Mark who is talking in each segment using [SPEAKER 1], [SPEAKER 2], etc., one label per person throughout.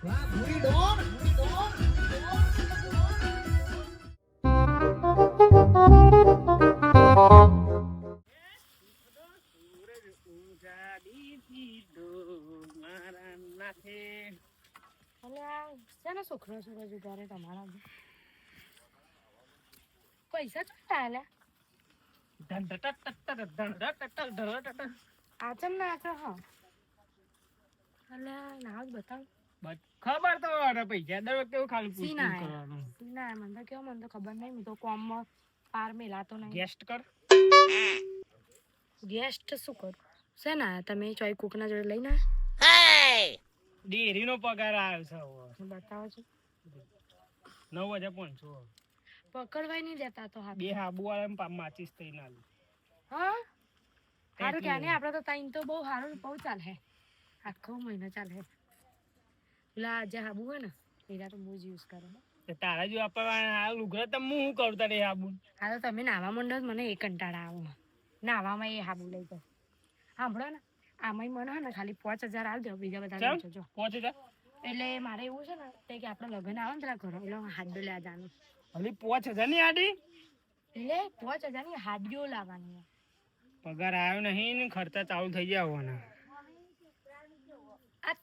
[SPEAKER 1] શેનો છોકરો છો રજૂ કરે તમારા પૈસા ચોટા આલ્યા આચમ ના આચો હા અલ્યા ના જ બતાવ
[SPEAKER 2] ખબર તો અરે પૈસા દર વખતે ખાલી પૂછતું
[SPEAKER 1] ના
[SPEAKER 2] કરવાનું.
[SPEAKER 1] ના મને તો કેવો મને તો ખબર નહીં હું તો કોમમાં પાર મેલાતો નહીં.
[SPEAKER 2] ગેસ્ટ કર.
[SPEAKER 1] ગેસ્ટ શું કર? છે ના તમે ચોઈ કુકના જોડે લઈને
[SPEAKER 2] ડેરીનો પગાર આવ્યો છે
[SPEAKER 1] બતાવો છો?
[SPEAKER 2] નવ હજાર પાંચસો.
[SPEAKER 1] પકડવાય નહીં દેતા તો હા
[SPEAKER 2] બે હાબુ વાળા માચીસ થઈ ના લે.
[SPEAKER 1] હા સારું કે
[SPEAKER 2] નહીં
[SPEAKER 1] આપડે તો ટાઈમ તો બહુ સારું બહુ ચાલે. આખો મહિનો ચાલે. પેલા જે હાબુ હોય ને પેલા તો બહુ જ યુઝ કરે.
[SPEAKER 2] તારા જો આપણે આ લુગડા તો હું શું કરું તારે હાબુ?
[SPEAKER 1] હા તો તમે નાવા માંડો મને એ કંટાળા આવો. નાવામાં એ હાબુ લઈ જાઓ. સાંભળો ને આમાંય મને હે ને ખાલી પાંચ હજાર આવજો બીજા બધા પાંચ જો.
[SPEAKER 2] પહોંચે જા
[SPEAKER 1] એટલે મારે એવું છે ને કે આપણે લગ્ન આવે ને તારા ઘરો એટલે હાડો લેવા જવાનું
[SPEAKER 2] ખાલી પાંચ હજારની આડી?
[SPEAKER 1] એટલે પાંચ હજારની હાડીઓ લાવવાની
[SPEAKER 2] પગાર આવ્યો નહીં ને ખર્ચા ચાલુ થઈ ગયા હોવાના
[SPEAKER 1] આ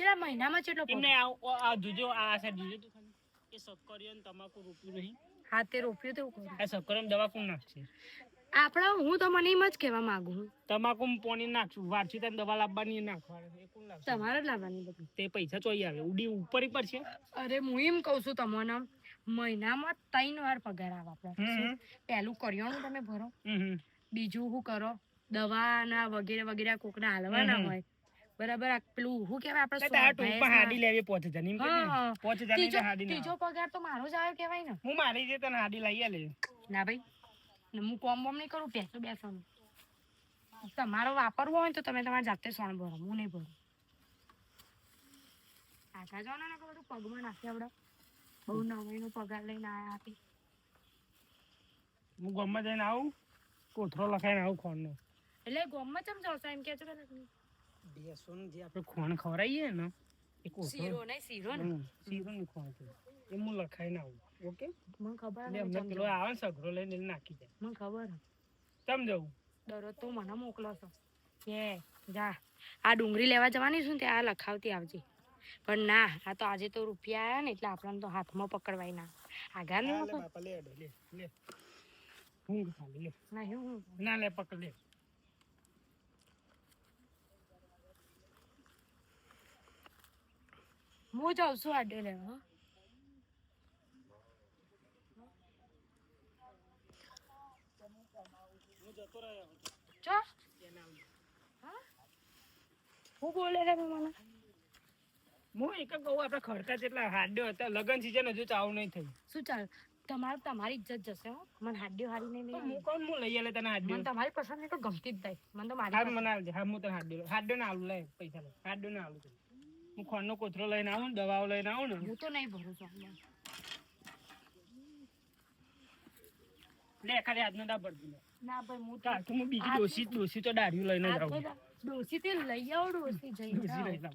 [SPEAKER 1] છેલ્લા મહિનામાં પગાર?
[SPEAKER 2] એમને આ જોજો આ છે જોજો તું ખાલી. એ સક્કરીઓ ને તમાકુ રોપ્યું નહીં.
[SPEAKER 1] હા તે રોપ્યું તેવું કહું
[SPEAKER 2] આ સક્કરીઓ દવા કોણ નાખશે.
[SPEAKER 1] આપણા હું તો મને એમ જ કહેવા માંગુ છું.
[SPEAKER 2] તમાકુ પોણી નાખશું. વારસી તને દવા લાવવાની નાખવાની.
[SPEAKER 1] તમારે જ લાવવાની બધું.
[SPEAKER 2] તે પૈસા ચોઈ આવે. ઉડી ઉપર પર છે
[SPEAKER 1] અરે હું એમ કહું છું તમને મહિનામાં ત્રણ વાર પગાર આવે આપણે પહેલું કરિયાણું તમે ભરો. બીજું શું કરો? દવાના વગેરે વગેરે કોકના હાલવાના હોય. બરાબર? પેલું શું કેવાય આપણે
[SPEAKER 2] હાડી લેવી પોચ હજાર. ની.
[SPEAKER 1] હા.
[SPEAKER 2] પાંચ હજાર
[SPEAKER 1] ત્રીજો
[SPEAKER 2] હાડી
[SPEAKER 1] ત્રીજો પગાર તો મારો જ આવે કેવાય ને.
[SPEAKER 2] હું મારી છે તને હાડી લઈ લે
[SPEAKER 1] ના ભાઈ ને હું કોમ બોમ નહીં કરું પેસો બેસવાનું. તમારો વાપરવો હોય તો તમે તમારા જાતે સોણ ભરો હું નહીં ભરું. આખા જાઓ ને બધું પગમાં નાખી આપડે બહુ નવાઈનો પગાર લઈને આયા હતી
[SPEAKER 2] હું ગામમાં જઈને આવું કોથરો લખાઈને આવું ખોણનો
[SPEAKER 1] એટલે ગોમમાં ચમ છો એમ કે છો કે તમે?
[SPEAKER 2] જે આપણે ખોણ ખવડાવીએ ને એક
[SPEAKER 1] શીરો નહીં શીરો ને.
[SPEAKER 2] ખોણ એ હું લખાઈને આવું ઓકે?
[SPEAKER 1] મને ખબર
[SPEAKER 2] એટલે અમને પેલો આવે સઘરો લઈને નાખી જાય
[SPEAKER 1] મને ખબર
[SPEAKER 2] તમ જવું
[SPEAKER 1] દરરોજ તું મને મોકલો છો. કે જા. આ ડુંગળી લેવા જવાની છું ને ત્યાં આ લખાવતી આવજે. પણ ના આ તો આજે તો રૂપિયા આવ્યા ને એટલે આપણને તો હાથમાં પકડવાય ના. આગળ
[SPEAKER 2] હા, લે લે લે
[SPEAKER 1] હું
[SPEAKER 2] ના લે પકડ લે.
[SPEAKER 1] હું જાઉં છું આડે લેવા હો. બોલે રે મને
[SPEAKER 2] હું એક કહું આપણે ખડકા જેટલા હાડ્યો હતા લગન સીઝન હજુ ચાલુ નહીં થઈ
[SPEAKER 1] શું ચાલ? તમારે તમારી ઇજ્જત જશે હો. મને હાડીઓ હારી નહીં
[SPEAKER 2] હું કોણ? હું લઈ આલે તને
[SPEAKER 1] મને
[SPEAKER 2] હાડ્યો
[SPEAKER 1] તમારી પસંદ નહીં તો ગમતી જ થાય. મને તો મારી
[SPEAKER 2] હા મને આવજે હા હું તને હાડ્યો હાડ્યો ના આલું લે પૈસા લે હાડ્યો ના આલું હું ખોણનો કોથરો લઈને આવું ને દવાઓ લઈને આવું ને.
[SPEAKER 1] હું તો નહીં ભરું છું
[SPEAKER 2] લે ખાલી આજનો દા. ભરતી
[SPEAKER 1] ના ભાઈ હું તો
[SPEAKER 2] હું બીજી ડોસી ડોસી તો દાઢી લઈને જાઉં
[SPEAKER 1] ડોસી તે લઈ આવો ડોસી જઈ
[SPEAKER 2] ડોસી છે.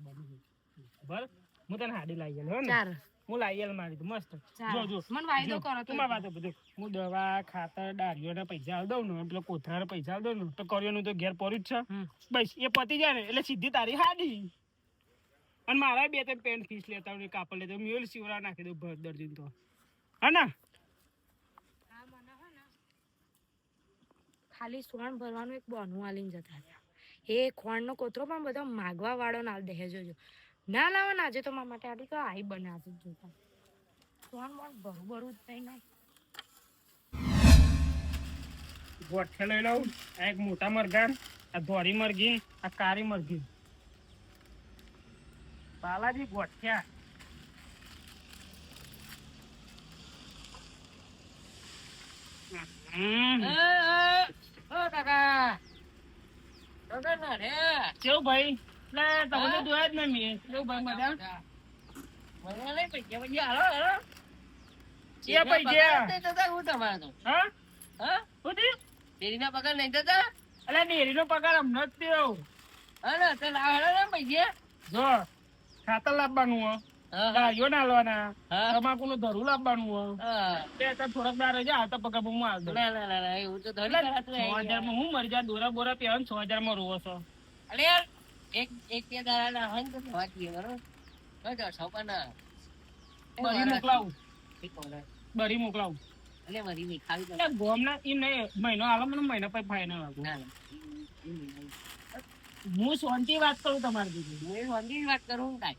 [SPEAKER 2] હું તને હાડી લઈ આલે હો ને.
[SPEAKER 1] ચાર
[SPEAKER 2] હું લાવી આલે મારી તો મસ્ત. જો જો.
[SPEAKER 1] મને વાયદો કરો તો.
[SPEAKER 2] મારી વાતો બધું. હું દવા ખાતર દાળીઓના પૈસા આલ દઉં ને પેલો કોથરાના પૈસા આલ દઉં ને તો કર્યોનું તો ઘેર પડ્યું જ છે. બસ એ પતી જાય ને એટલે સીધી તારી હાડી. અને મારા બે ત્રણ પેન્ટ ફીસ લેતા હોય કાપડ લેતા હોય. મેલ નાખી દઉં ભર દર્દી તો. હા ને?
[SPEAKER 1] ખાલી સોણ ભરવાનું એક બોનું આલીને જતા રહ્યા. એ ખોણનો કોતરો પણ બધો માગવા વાળો ના દે જોજો ના લાવો ને આજે તો મારા માટે આટલી તો આઈ જ જોતા. સોણ બોણ ભરું ભરું જ નહીં
[SPEAKER 2] ગોઠે લઈ લઉં આ એક મોટા મરઘા આ ધોરી મરઘી આ કારી મરઘી. બાલાજી ગોઠ્યા હમ. કેવું ભાઈ લે તમને જોયા જ નહીં મેં કેવું ભાઈ મજા એ પૈસા હા શું થયું?
[SPEAKER 3] ડેરીના પગાર નહીં થતા
[SPEAKER 2] અલા ડેરીનો પગાર હમણાં જ થયો
[SPEAKER 3] હા ને તો લાવ હેડો ને પૈસા
[SPEAKER 2] જો ખાતર લાવવાનું હો
[SPEAKER 3] ગાયો
[SPEAKER 2] ના નાલવાના.
[SPEAKER 3] તમાકુ
[SPEAKER 2] નું ધરું લાવવાનું તે તો થોડાક દાડે જ આવતા પગ હું
[SPEAKER 3] ના ના ના ના એવું તો ધરી યાર.
[SPEAKER 2] હું મરી જાય દોરા બોરા પહેરો છ હજારમાં રોવો છો.
[SPEAKER 3] અરે એક એક બે દાડા ના હોય તો કરીએ બરોબર? છોકરાના એ
[SPEAKER 2] બરી મોકલાવું. બરી મોકલાવું.
[SPEAKER 3] એટલે મારી નહીં ખાવી
[SPEAKER 2] ગોમ ના ઈ નહીં મહિનો આલો મને મહિના પછી ફાઈનલ આપો.
[SPEAKER 3] ના ના.
[SPEAKER 2] હું શાંતિ વાત કરું તમારી દીધી
[SPEAKER 3] હું એ વાત કરું કાંઈ.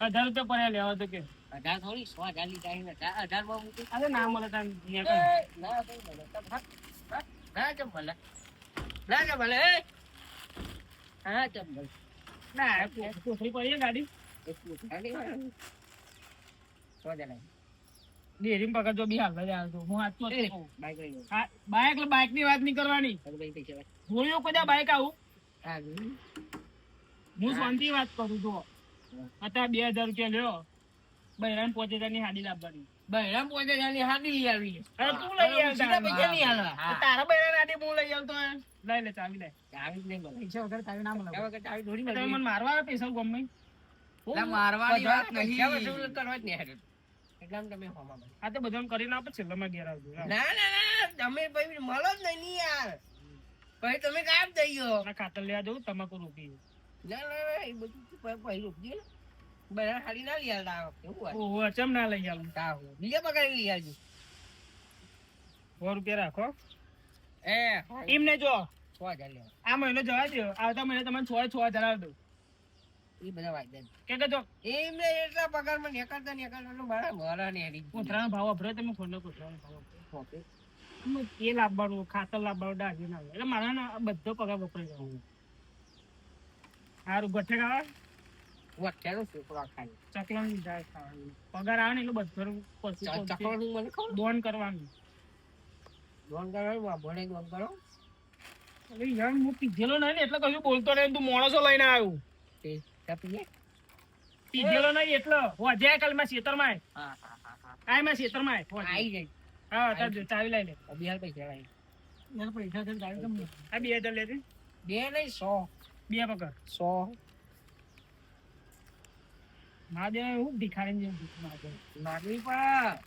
[SPEAKER 2] અઢાર રૂપિયા પડ્યા લેવા તો કે.
[SPEAKER 3] અઢાર થોડી સો હજાર લીધા છે ને અઢાર અઢારમાં મૂકી.
[SPEAKER 2] અરે ના મળે તાર
[SPEAKER 3] ના મળે. કેમ મળે? ના કેમ મળે? હા કેમ મળે?
[SPEAKER 2] ના કોથળી પડી ગાડી.
[SPEAKER 3] સો જણા.
[SPEAKER 2] ડેરી જો બી હાલ જ આવતો હું હાથ
[SPEAKER 3] બાઈક
[SPEAKER 2] બાઈકની વાત નહીં કરવાની.
[SPEAKER 3] વાત.
[SPEAKER 2] કદા બાઇક આવું.
[SPEAKER 3] હા,
[SPEAKER 2] શાંતિ વાત કરું છું. અત્યારે બે હજાર રૂપિયા લ્યો. બહેરામ પોતે ની હાડી લાવવાની.
[SPEAKER 3] બહેરામ પોતે ની હાડી લઈ આવી.
[SPEAKER 2] અરે તું લઈ આવ
[SPEAKER 3] પૈસા નહીં હાલવા.
[SPEAKER 2] તારા બહેરાન હાડી હું લઈ આવતો લઈ લે ચાવી લે.
[SPEAKER 3] ચાવી જ નહીં
[SPEAKER 2] પૈસા વગર તારી નામ મળે.
[SPEAKER 3] વગર ચાવી થોડી
[SPEAKER 2] તમે મને મારવા આવે પૈસા ગમે.
[SPEAKER 3] મારવાની વાત નહીં. કરવા જ નહીં હારે. એટલામાં તમે હોમાં
[SPEAKER 2] આ તો બધાને કરીને આપે છેલ્લામાં ઘેર આવજો.
[SPEAKER 3] ના ના ના તમે ભાઈ મળો જ નહીં યાર. પછી તમે કામ થઈ ગયો.
[SPEAKER 2] ના ખાતર લેવા જવું તમાકુ રોકી
[SPEAKER 3] ના ના ના એ બધું પછી રોકજો ને બહેરા ના લઈ આવતા આ.
[SPEAKER 2] ઓહો ચમ ના લઈ આવું
[SPEAKER 3] તા હોય. બીજા પગારે લઈ આવજો
[SPEAKER 2] સો રૂપિયા રાખો.
[SPEAKER 3] એ
[SPEAKER 2] એમને જો.
[SPEAKER 3] છ હજાર લેવા.
[SPEAKER 2] આ મહિનો જવા દો આવતા મહિને તમને છ છ હજાર આવી દઉં.
[SPEAKER 3] એ બધા વાયદા.
[SPEAKER 2] કે કે જો.
[SPEAKER 3] એમને એટલા પગારમાં નીકળતા નીકળતા મારા મારા ને
[SPEAKER 2] કોથરાનો ભાવ અભરો તમે ફોન કોથરાનો ભાવ. હું એ લાવવાનું ખાતર લાવવાનું ડાળી ના એટલે મારા ના બધો પગાર વપરાઈ જવાનો સારું ગઠે ખાવા?
[SPEAKER 3] વચ્ચેનો છોકરો ખાય.
[SPEAKER 2] ચકલાની દાળ ખાવાની. પગાર આવે ને એટલે બધું પછી
[SPEAKER 3] ચકલાનું મને ખબર.
[SPEAKER 2] દોન કરવાનું.
[SPEAKER 3] લોન કરો ભણે લોન કરો.
[SPEAKER 2] અરે યાર હું પીધેલો નહીં ને એટલે કશું બોલતો નહીં તું માણસો લઈને આવ્યું.
[SPEAKER 3] તે ચા પીએ?
[SPEAKER 2] પીધેલો નહીં એટલે. હોજે કાલમાં ખેતરમાં આય. આયમાં ખેતરમાં આય, હોજે.
[SPEAKER 3] જાય.
[SPEAKER 2] હા તાર જો ચાવી લઈ લે.
[SPEAKER 3] પૈસા લાવી
[SPEAKER 2] યાર પૈસા છે ચાવી કેમ આ બે હજાર લેજે
[SPEAKER 3] બે નહીં સો.
[SPEAKER 2] બે પગાર
[SPEAKER 3] સો.
[SPEAKER 2] મા દે હું ભિખારી માંગે.
[SPEAKER 3] માગવી પણ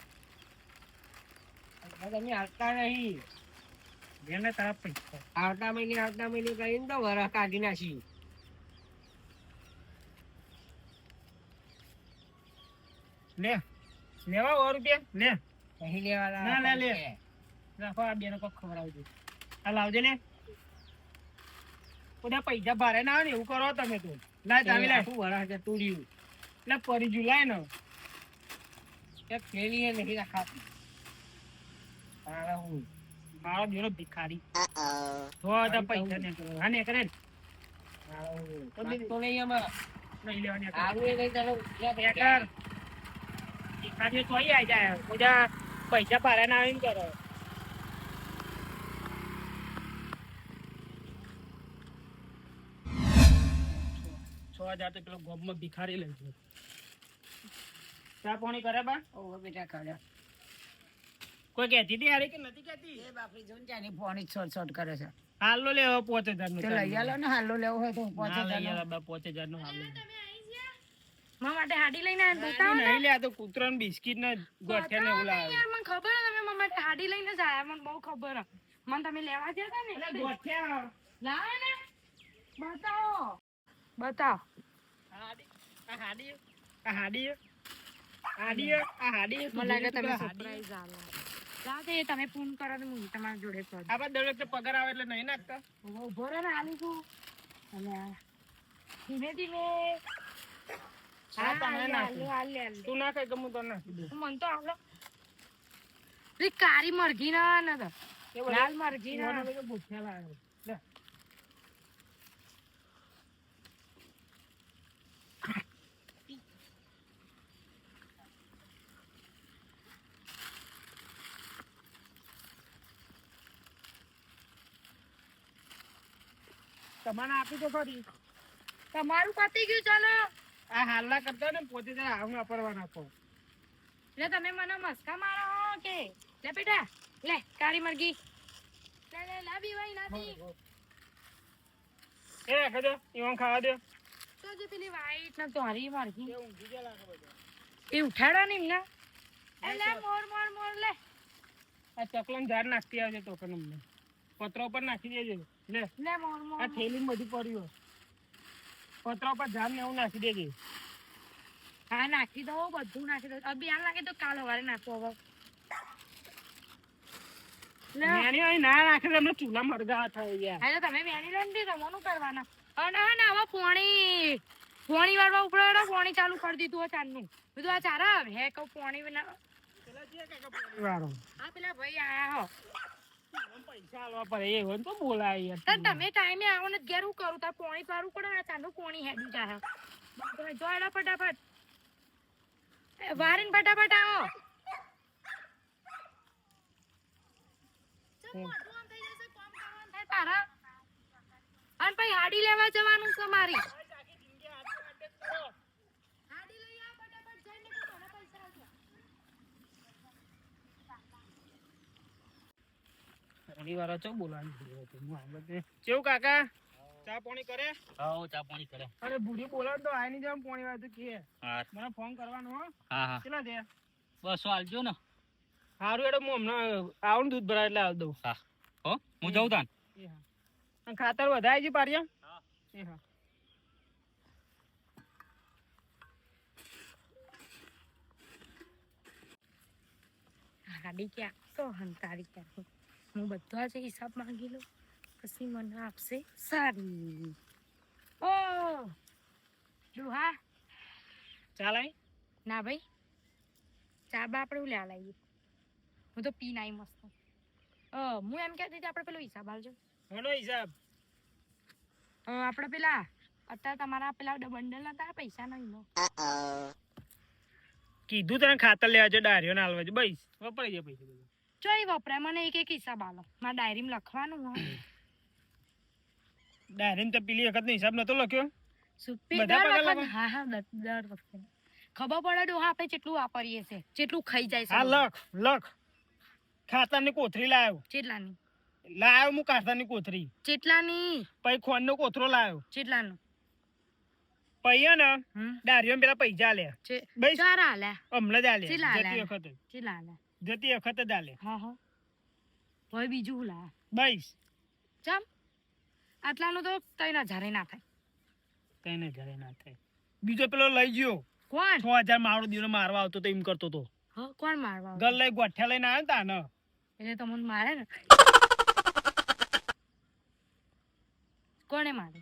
[SPEAKER 3] તમે આવતા નહીં.
[SPEAKER 2] જેને તારા પૈસા.
[SPEAKER 3] આવતા મહિને આવતા મહિને કરીને તો વરસ કાઢી નાખી.
[SPEAKER 2] લે. લેવા સો રૂપિયા? લે.
[SPEAKER 3] અહીં લેવાના
[SPEAKER 2] ના, ના, લે. રાખો આ બેને કોક ખવડાવી આ લાવજે ને. બધા પૈસા ભારે ના આવે ને એવું કરો તમે તો. લાય ચાવી લાય.
[SPEAKER 3] શું વરસ જતું રહ્યું
[SPEAKER 2] એટલે પરી જુલાય ને.
[SPEAKER 3] એક ફેરી નહીં રાખાતી તારા હું.
[SPEAKER 2] મારો બેનો ભિખારી. તો તો પૈસા ને કરો. હા ને. કરે
[SPEAKER 3] તારા નહીં એમાં
[SPEAKER 2] નહીં લેવાની
[SPEAKER 3] આવું એ નહીં તારું
[SPEAKER 2] બે કર ભિખારીઓ તો અહીં આવી જાય. બધા પૈસા ભારે ના આવીને કરો. છ હજાર તો પેલો ગોમમાં ભિખારી લે છે ચા પાણી કરે બા?
[SPEAKER 3] ઓહો બેટા
[SPEAKER 2] કોઈ કહેતી હતી હારી કે નથી કહેતી?
[SPEAKER 3] એ બાપરી જોન ચાની પોણી છોટ છોટ કરે છે.
[SPEAKER 2] હાલો લેવો પોતે
[SPEAKER 3] હજારનું લઈ આલો ને હાલો લેવો હોય તો પાંચ હજાર
[SPEAKER 2] પાંચ હજારનું હાલો.
[SPEAKER 1] મારા માટે હાડી લઈને આવ્યા બતાવો ને
[SPEAKER 2] નહીં લે આ તો કૂતરાને બિસ્કિટ ને ગોઠિયા ને એવું લાવે
[SPEAKER 1] યાર મને ખબર હે તમે મારા માટે હાડી લઈને જ આયા મને બહુ ખબર હે મને તમે લેવા ગયા હતા ને
[SPEAKER 2] અલા,
[SPEAKER 1] એટલે.
[SPEAKER 2] ગોઠિયા.
[SPEAKER 1] લાવો ને. બતાવો. બતાવ.
[SPEAKER 2] હાડી આ હાડી આ હાડી હાડી આ હાડી
[SPEAKER 1] મને લાગે તમે સરપ્રાઈઝ આલો. તમે ફોન કરો તો હું તમારા જોડે કરું
[SPEAKER 2] આપણે દર વખતે પગાર આવે એટલે નહીં નાખતા?
[SPEAKER 1] ઊભો રહે ને આલી છું અને ધીમે ધીમે
[SPEAKER 2] તું નાખે કે હું તને નાખી દઉં
[SPEAKER 1] મન તો આવડે પેલી કાળી મરઘી ના ન તો. લાલ મરઘી ના.
[SPEAKER 2] તમારે આપી તો ખરી.
[SPEAKER 1] તમારું પતી ગયું ચાલો.
[SPEAKER 2] આ હાલના કરતા ને પોતે જરા આવું વાપરવા નાખો
[SPEAKER 1] એટલે તમે મને મસ્કા મારો કે? લે બેટા લે કાળી મરઘી. લે લે લાવી ભાઈ લાવી.
[SPEAKER 2] એ રાખો દો ઈવન ખાવા દો.
[SPEAKER 1] તો જે પેલી વાઈટ ને ધોરી મરઘી.
[SPEAKER 2] એ ઊંઘી ગયા લાગે બધા.
[SPEAKER 1] એ ઉઠાડો ને એમને. લે મોર મોર મોર લે.
[SPEAKER 2] આ ચકલન ઝાડ નાખતી આવજે ટોકન અમને. પતરા ઉપર નાખી દેજે. લે.
[SPEAKER 1] લે મોર મોર
[SPEAKER 2] આ થેલી બધું પડ્યું પતરા પર ઝાડ ને એવું નાખી દેજે.
[SPEAKER 1] હા નાખી દો બધું નાખી દો. અભિયાન લાગે તો કાલ વારે નાખો હવે. લે.
[SPEAKER 2] નાની હોય ના નાખે તો ચૂલા મરગા થાય યાર.
[SPEAKER 1] હા તો તમે બેની લો ને રમવાનું કરવાના. અને હા ને હવે પોણી. પોણી વાળવા ઉપડે પોણી ચાલુ કરી દીધું હોય ચારનું બધું આ ચારા હે કહું પોણી
[SPEAKER 2] વાળો.
[SPEAKER 1] હા પેલા ભાઈ આયા હો.
[SPEAKER 2] પૈસા આલવા પડે એ હોય તો બોલાય યાર.
[SPEAKER 1] તમે ટાઈમે આવો ને ઘેર હું કરું તાર પોણી પારું પડે આ ચાંદુ પોણી હેડું જાય જો એડા ફટાફટ. વારીને ફટાફટ આવો. તારા. અને પછી હાડી લેવા જવાનું છે મારી હાડી લઈ આવ ફટાફટ જઈને કે મારા પૈસા આપજો.
[SPEAKER 2] થોડી વાર ચો. હું તે- કેવું કાકા? ચા પાણી કરે?
[SPEAKER 3] હા ચા પાણી કરે.
[SPEAKER 2] અરે બુઢી બોલાવ તો આયની જેમ પાણી વાળું તો કે મને ફોન કરવાનો હો.
[SPEAKER 3] હા હા.
[SPEAKER 2] કેટલા દે
[SPEAKER 3] બસો આલજો ને.
[SPEAKER 2] સારું એટલે હું હમણાં આવું ને દૂધ ભરા એટલે આવ દઉં.
[SPEAKER 3] હા. હો હું જાઉં તાન?
[SPEAKER 2] હા. ખાતર વધારે છે પારિયા? એ હા.
[SPEAKER 1] ગાડી ક્યાં? તો હંતારી ક્યાં? હું બધા જ હિસાબ માંગી લઉં. પછી મને આપશે સારી ઓ! ડોહા
[SPEAKER 2] ચાલ
[SPEAKER 1] ના ભાઈ. ચા બા આપણે લ્યા લાવીએ હું તો પી આવી મસ્ત. હું એમ કહેતી હતી આપણે પેલો હિસાબ આવજો
[SPEAKER 2] ઘણો હિસાબ.
[SPEAKER 1] અ, આપણે પેલા અત્યારે તમારા પેલા બંડલ હતા પૈસા નહીં લો
[SPEAKER 2] કીધું તને ખાતર લેવા જો ડાર્યો ના હાલવા જો. બસ વપરાઈ જાય પૈસા બધું.
[SPEAKER 1] ચોઈ વપરાય મને એક એક હિસાબ આલો. મારા ડાયરીમાં લખવાનું હોય.
[SPEAKER 2] ડાયરીમાં તો પેલી વખત હિસાબ નતો લખ્યો?
[SPEAKER 1] સુપી દર વખત હા હા દર દર વખતે. ખબર પડે ડોહા આપણે કેટલું વાપરીએ છે કેટલું ખાઈ જાય છે.
[SPEAKER 2] હા લખ લખ. ખાતાની કોથરી લાવ્યો
[SPEAKER 1] ચેટલાની
[SPEAKER 2] લાવ્યો હું ખાતાની કોથરી
[SPEAKER 1] ચેટલાની
[SPEAKER 2] પછી ખોનનો કોથરો લાવ્યો
[SPEAKER 1] ચેટલાનું
[SPEAKER 2] પછી હે ને ડાર્યો પેલા પૈસા લે બસ.
[SPEAKER 1] ચાર આલ્યા.
[SPEAKER 2] હમણાં જ આલે જતી વખતે.
[SPEAKER 1] ચેટલા આલ્યા.
[SPEAKER 2] જતી વખત જ
[SPEAKER 1] હા હા. હોય બીજું લા
[SPEAKER 2] બસ.
[SPEAKER 1] ચમ. આટલાનું તો ત્રણ હજારે ના થાય.
[SPEAKER 2] કઈને ઘરે ના થાય. બીજો પેલો લઈ ગયો.
[SPEAKER 1] કોણ?
[SPEAKER 2] છ હજાર મારો દિવસ મારવા આવતો તો એમ કરતો તો.
[SPEAKER 1] હા કોણ મારવા
[SPEAKER 2] ગલ લઈ ગોઠ્યા લઈને આવ્યો તા ને.
[SPEAKER 1] એટલે તમને મારે ને. કોણે મારે?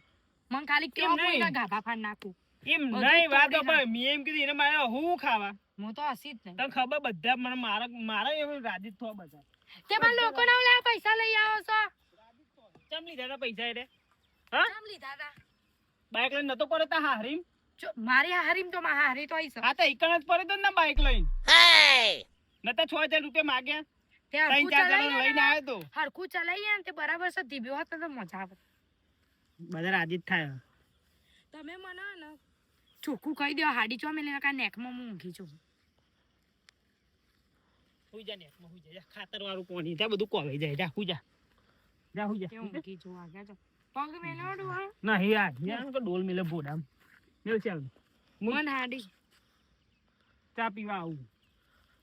[SPEAKER 1] મને ખાલી
[SPEAKER 2] કેમ.
[SPEAKER 1] કોઈના ગાભા ફાડ નાખું?
[SPEAKER 2] એમ નહીં વાત પણ મેં એમ કીધું એને મારે હું ખાવા?
[SPEAKER 1] હું તો હસી જ નહીં.
[SPEAKER 2] તને ખબર બધા મને મારા મારા એવું રાજી થવા બધા.
[SPEAKER 1] તે પણ લોકો ના ઓલા પૈસા લઈ આવો છો.
[SPEAKER 2] ચમ લીધા તા પૈસા એટલે હા?
[SPEAKER 1] ચમ લીધા તા.
[SPEAKER 2] બાઈક લઈને નતો પડે તા હારીમ
[SPEAKER 1] મારી હારીમ તો મારા હારી તો આઈ છે
[SPEAKER 2] હા તો એકણ જ પડે તો ને બાઈક લઈને? નતા છ હજાર રૂપિયા માગ્યા.
[SPEAKER 1] તે હરખું
[SPEAKER 2] ચાર લઈને આવ્યો તો.
[SPEAKER 1] હરખું ચલાવીએ ને તે બરાબર છે ધીબ્યો હોત તો મજા આવે.
[SPEAKER 2] બધા રાજી થાય.
[SPEAKER 1] તમે મને હે ચોખ્ખું કહી દો હાડી ચો મેલી કા નેકમાં હું ઊંઘી છું.
[SPEAKER 2] હુઈ જા નેકમાં હુઈ જા. જા ખાતર વાળું પોણી ત્યાં બધું કોવાઈ જાય. જા હુઈ જા. જા હુઈ
[SPEAKER 1] તે
[SPEAKER 2] જા.
[SPEAKER 1] ઊંઘી છું આગળ જો. પગ મેલો ડોહા
[SPEAKER 2] ના યાર યાર કે ડોલ મિલે ભોડામ. મેલ ચાલ.
[SPEAKER 1] મન હાડી.
[SPEAKER 2] ચા પીવા આવું.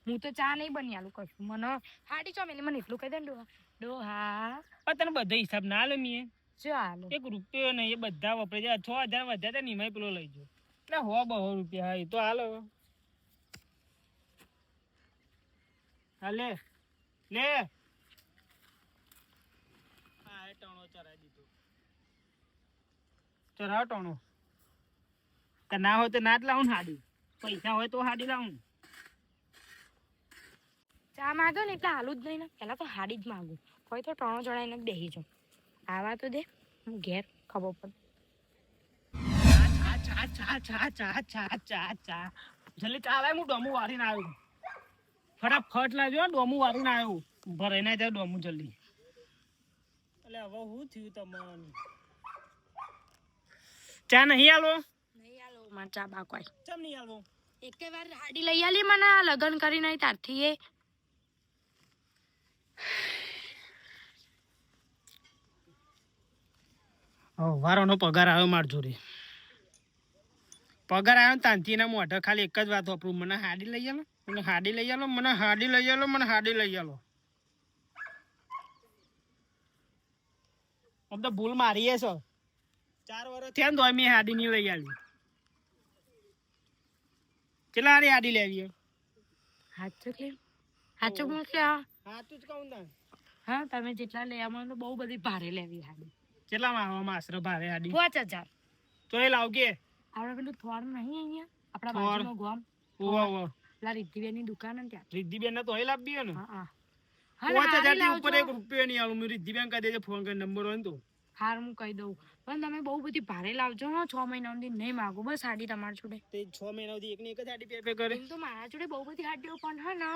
[SPEAKER 1] હું તો ચા નહીં બની આલું કશું. મને હાડી ચો મેલી મને એટલું કહી દે ડો ડોહા.
[SPEAKER 2] તને બધા હિસાબ ના લે મીએ.
[SPEAKER 1] ચાલો.
[SPEAKER 2] એક રૂપિયો નહીં એ બધા વપરાય. જાય છ હજાર વધ્યા હતા નિમાય પેલો લઈ જો. ના હો બહો રૂપિયા. હા એ તો હાલો હા લે. લે. હા ટણો ચરાઈ દીધો. ચરાવ ટણો તો ના હોય તો ના જ લાવું ને હાડી. પૈસા હોય તો હાડી લાવું.
[SPEAKER 1] ચા માંગો ને એટલે હાલું જ નહીં ને. પહેલાં તો હાડી જ માગું. કોઈ તો ટણો ચડાવીને બેસી જાઉં. આવા તો દે. હું ઘેર ખબર પડે.
[SPEAKER 2] ચા ચા ચા ચા ચા ચા ચા જલ્દી ચા લાય હું ડોમું વારીને આવ્યો. ફટાફટ લાવજો ડોમું ડોમું ના આવ્યું. ભરાઈ ના જાય ડોમું જલ્દી. એટલે હવે શું થયું તમારું? ચા નહીં આલો?
[SPEAKER 1] નહીં આલો મારે ચા બા કોઈ
[SPEAKER 2] ચમ નહીં આલો?
[SPEAKER 1] એક વાર હાડી લઈ આલી મને લગ્ન કરી નહીં તારથી એ.
[SPEAKER 2] વારોનો પગાર આવ્યો માર જોડે. પગાર આવ્યો ને તાંથી એના ખાલી એક જ વાત વાપરું મને હાડી લઈ આલો. મને હાડી લઈ આલો મને હાડી લઈ આલો મને હાડી લઈ આલો. આમ તો ભૂલ મારીએ છો ચાર વર્ષ થયા ને તો મેં હાડી નહીં લઈ આવી કેટલા હારી હાડી લેવી?
[SPEAKER 1] હાચું કે? હાચું હું કે?
[SPEAKER 2] હા જ કહું ને.
[SPEAKER 1] હા તમે જેટલા લઈ આવો તો બહુ બધી ભારે લેવી હાડી.
[SPEAKER 2] કેટલા માં આશરે ભારે હાડી?
[SPEAKER 1] પાંચ હજાર.
[SPEAKER 2] તો એ લાવ કે
[SPEAKER 1] આપણે પેલું થોર નહીં અહીંયા? આપણા. બાજુમાં ગોમ.
[SPEAKER 2] ઓવા ઓવો
[SPEAKER 1] પેલા રિદ્ધિબેનની દુકાન ને ત્યાં.
[SPEAKER 2] રિદ્ધિબેન ને તો એ લાવવી ને
[SPEAKER 1] હા હા.
[SPEAKER 2] પાંચ
[SPEAKER 1] હજારથી
[SPEAKER 2] ઉપર એક રૂપિયો નહીં આવું રિદ્ધિબેન કહી દેજે ફોન કરી નંબર હોય ને તો.
[SPEAKER 1] હાર હું કહી દઉં. પણ તમે બહુ બધી ભારે લાવજો હો. છ મહિના સુધી નહીં માગો. બસ સાડી તમારા જોડે.
[SPEAKER 2] તે છ મહિના સુધી એકની એક જ સાડી પે પે કરે.
[SPEAKER 1] એમ તો મારા જોડે બહુ બધી હાડીઓ પણ હે ને.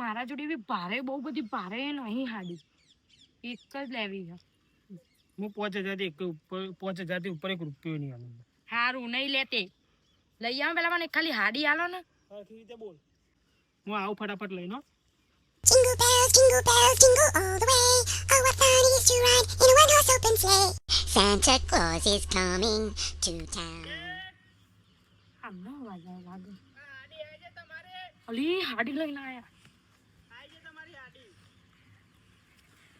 [SPEAKER 1] મારા જોડે બી ભારે બહુ બધી ભારે નહીં હાડી. એક જ લેવી છે.
[SPEAKER 2] હું પાંચ હજારથી એક ઉપર પાંચ હજારથી ઉપર એક રૂપિયો નહીં આલું.
[SPEAKER 1] હારું નહીં લેતે. લઈ આવો પેલા મને ખાલી હાડી આલો ને.
[SPEAKER 2] સરખી રીતે બોલ હું આવું ફટાફટ લઈને હો.
[SPEAKER 4] Jingle bells, jingle bells, jingle all the way. Oh, what fun it is to ride in a one-horse open sleigh. Santa Claus is coming to town.
[SPEAKER 1] આમનો અવાજ આવે લાગે અલી હાડી લઈને આયા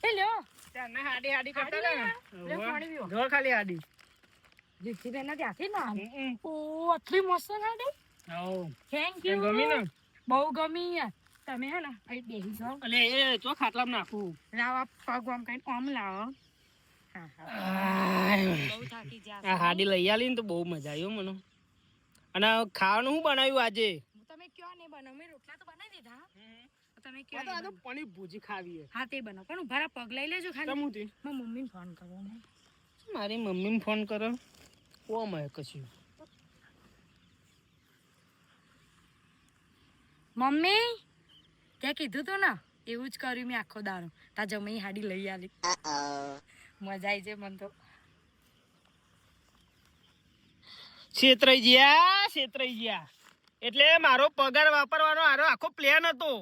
[SPEAKER 1] એ લ્યો
[SPEAKER 2] ત્યારના હાડી હાડી કરતા
[SPEAKER 1] હાડી
[SPEAKER 2] ને.
[SPEAKER 1] લે.
[SPEAKER 2] જો ખાલી હાડી
[SPEAKER 1] જીતીબેન ના ત્યાંથી ના
[SPEAKER 2] હમ.
[SPEAKER 1] ઓ આટલી મસ્ત હાડી. થેન્ક યુ
[SPEAKER 2] ગમી ને?
[SPEAKER 1] બહુ ગમી યાર. તમે હે ને અહીં બેસી જાઓ.
[SPEAKER 2] અલે એ ચો ખાટલામ નાખું.
[SPEAKER 1] લાવ આ પગ આમ કઈ ઓમ લાવો.
[SPEAKER 2] આ હાડી લઈ આલી ને તો બહુ મજા આવી મને. અને ખાવાનું શું બનાવ્યું આજે?
[SPEAKER 1] તમે કયો ને બનાવ? મેં રોટલા તો બનાવી દીધા. તમે કયો
[SPEAKER 2] તો- આ તો. પનીર ભૂજી ખાવી હે
[SPEAKER 1] હા તે બનાવ. પણ ઉભારા પગ લઈ લેજો ખાલી.
[SPEAKER 2] તમુતી
[SPEAKER 1] મારી મમ્મીને ફોન કરો.
[SPEAKER 2] મારી મમ્મીને ફોન કરો? ઓ મેં કશું.
[SPEAKER 1] મમ્મી તે કીધું તું ને? એવું જ કર્યું મેં આખો દારો તા જમી હાડી લઈ આલી. મજા આવી છે મને તો.
[SPEAKER 2] છેતરાઈ ગયા છેતરાઈ ગયા. એટલે મારો પગાર વાપરવાનો આરો આખો પ્લાન હતો.